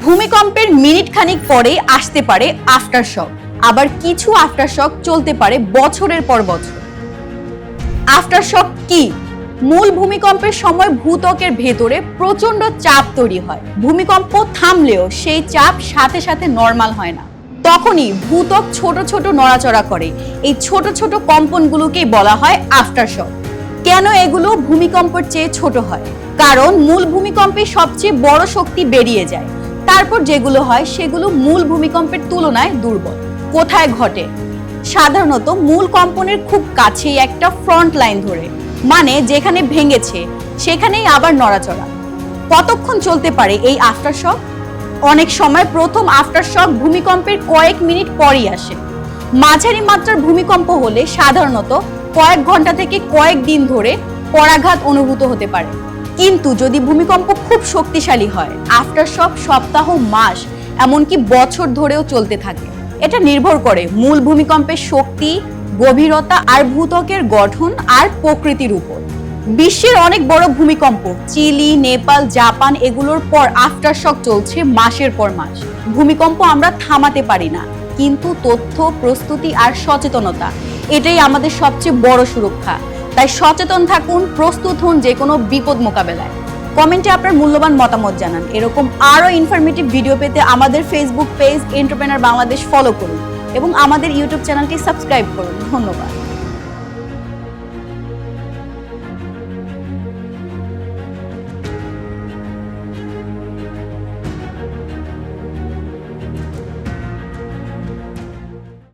ভূমিকম্পের মিনিট খানিক পরেই আসতে পারে আফটার শক আবার কিছু আফটার শক চলতে পারে বছরের পর বছর। আফটার শক কি? মূল ভূমিকম্পের সময় ভূত্বকের ভেতরে প্রচণ্ড চাপ তৈরি হয়। ভূমিকম্প থামলেও সেই চাপ সাথে সাথে নর্মাল হয় না। তখনই ভূতক ছোট ছোট নড়াচড়া করে। এই ছোট ছোট কম্পনগুলোকেই বলা হয় আফটার শক কেন এগুলো ভূমিকম্পের চেয়ে ছোট হয়? কারণ মূল ভূমিকম্পে সবচেয়ে বড় শক্তি বেরিয়ে যায়। তারপর যেগুলো হয় সেগুলো মূল ভূমিকম্পের তুলনায় দুর্বল। কোথায় ঘটে? সাধারণত মূল কম্পনের খুব কাছেই একটা ফ্রন্ট লাইন ধরে মানে যেখানে ভেঙেছে, সেখানেই আবার নড়াচড়া। কতক্ষণ চলতে পারে এই আফটার শক অনেক সময় প্রথম আফটার শক ভূমিকম্পের কয়েক মিনিট পরই আসে। মাঝারি মাত্রার ভূমিকম্প হলে সাধারণত কয়েক ঘণ্টা থেকে কয়েক দিন ধরে পরাঘাত অনুভূত হতে পারে। কিন্তু যদি ভূমিকম্প খুব শক্তিশালী হয় আফটার শক সপ্তাহ, মাস, এমনকি বছর ধরেও চলতে থাকে, এটা নির্ভর করে মূল ভূমিকম্পের শক্তি, গভীরতা আর ভূতকের গঠন আর প্রকৃতির উপর। বিশ্বের অনেক বড় ভূমিকম্প, চিলি, নেপাল, জাপান, এগুলোর পর আফটার শক চলছে মাসের পর মাস। ভূমিকম্প আমরা থামাতে পারি না, কিন্তু তথ্য, প্রস্তুতি আর সচেতনতা, এটাই আমাদের সবচেয়ে বড় সুরক্ষা। তাই সচেতন থাকুন, প্রস্তুত হন যে কোনো বিপদ মোকাবেলায়। কমেন্টে আপনার মূল্যবান মতামত জানান। এরকম আরও ইনফরমেটিভ ভিডিও পেতে আমাদের Facebook page entrepreneur Bangladesh follow করুন এবং আমাদের ইউটিউব চ্যানেলটি সাবস্ক্রাইব করুন। ধন্যবাদ।